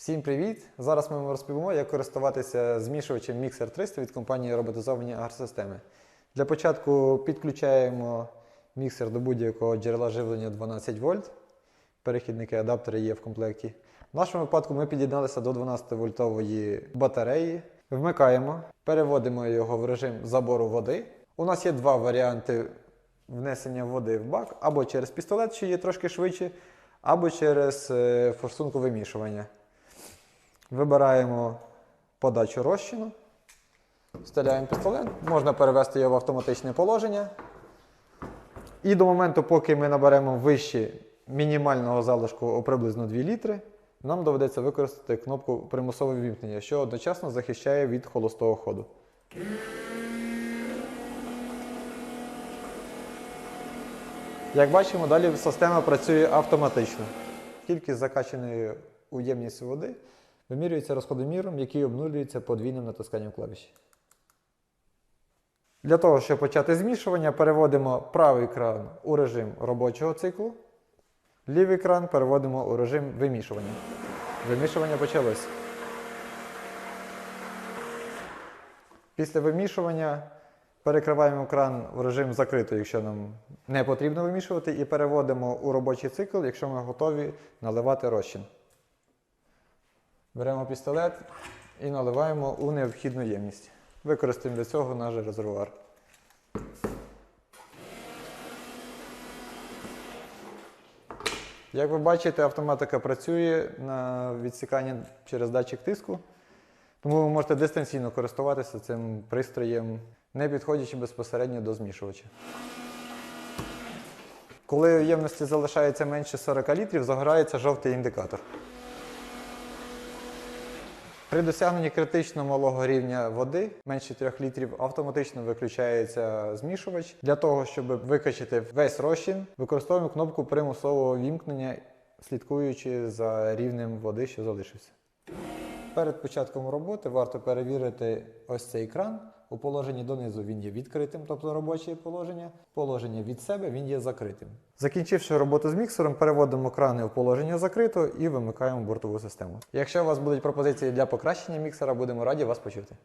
Всім привіт! Зараз ми вам розповімо, як користуватися змішувачем Mixer 300 від компанії роботизовані агросистеми. Для початку підключаємо міксер до будь-якого джерела живлення 12 вольт. Перехідники адаптери є в комплекті. В нашому випадку ми під'єдналися до 12 вольтової батареї. Вмикаємо, переводимо його в режим забору води. У нас є два варіанти внесення води в бак або через пістолет, що є трошки швидше, або через е, форсунку вимішування. Вибираємо подачу розчину, вставляємо пістолет, можна перевести його в автоматичне положення. І до моменту, поки ми наберемо вище мінімального залишку о приблизно 2 літри, нам доведеться використати кнопку примусове вімкнення, що одночасно захищає від холостого ходу. Як бачимо, далі система працює автоматично. Кількість закачаної у ємність води вимірюється розходоміром, який обнулюється подвійним натисканням клавіші. Для того, щоб почати змішування, переводимо правий кран у режим робочого циклу, лівий кран переводимо у режим вимішування. Вимішування почалось. Після вимішування перекриваємо кран в режим закритий, якщо нам не потрібно вимішувати, і переводимо у робочий цикл, якщо ми готові наливати розчин. Беремо пістолет і наливаємо у необхідну ємність. Використаємо для цього наш резервуар. Як ви бачите, автоматика працює на відсіканні через датчик тиску, тому ви можете дистанційно користуватися цим пристроєм, не підходячи безпосередньо до змішувача. Коли ємності залишається менше 40 літрів, загорається жовтий індикатор. При досягненні критично малого рівня води, менше 3 літрів, автоматично виключається змішувач. Для того, щоб викачати весь розчин, використовуємо кнопку примусового вімкнення, слідкуючи за рівнем води, що залишився. Перед початком роботи варто перевірити ось цей кран. У положенні донизу він є відкритим, тобто робоче положення. Положення від себе він є закритим. Закінчивши роботу з міксером, переводимо крани в положення закрито і вимикаємо бортову систему. Якщо у вас будуть пропозиції для покращення міксера, будемо раді вас почути.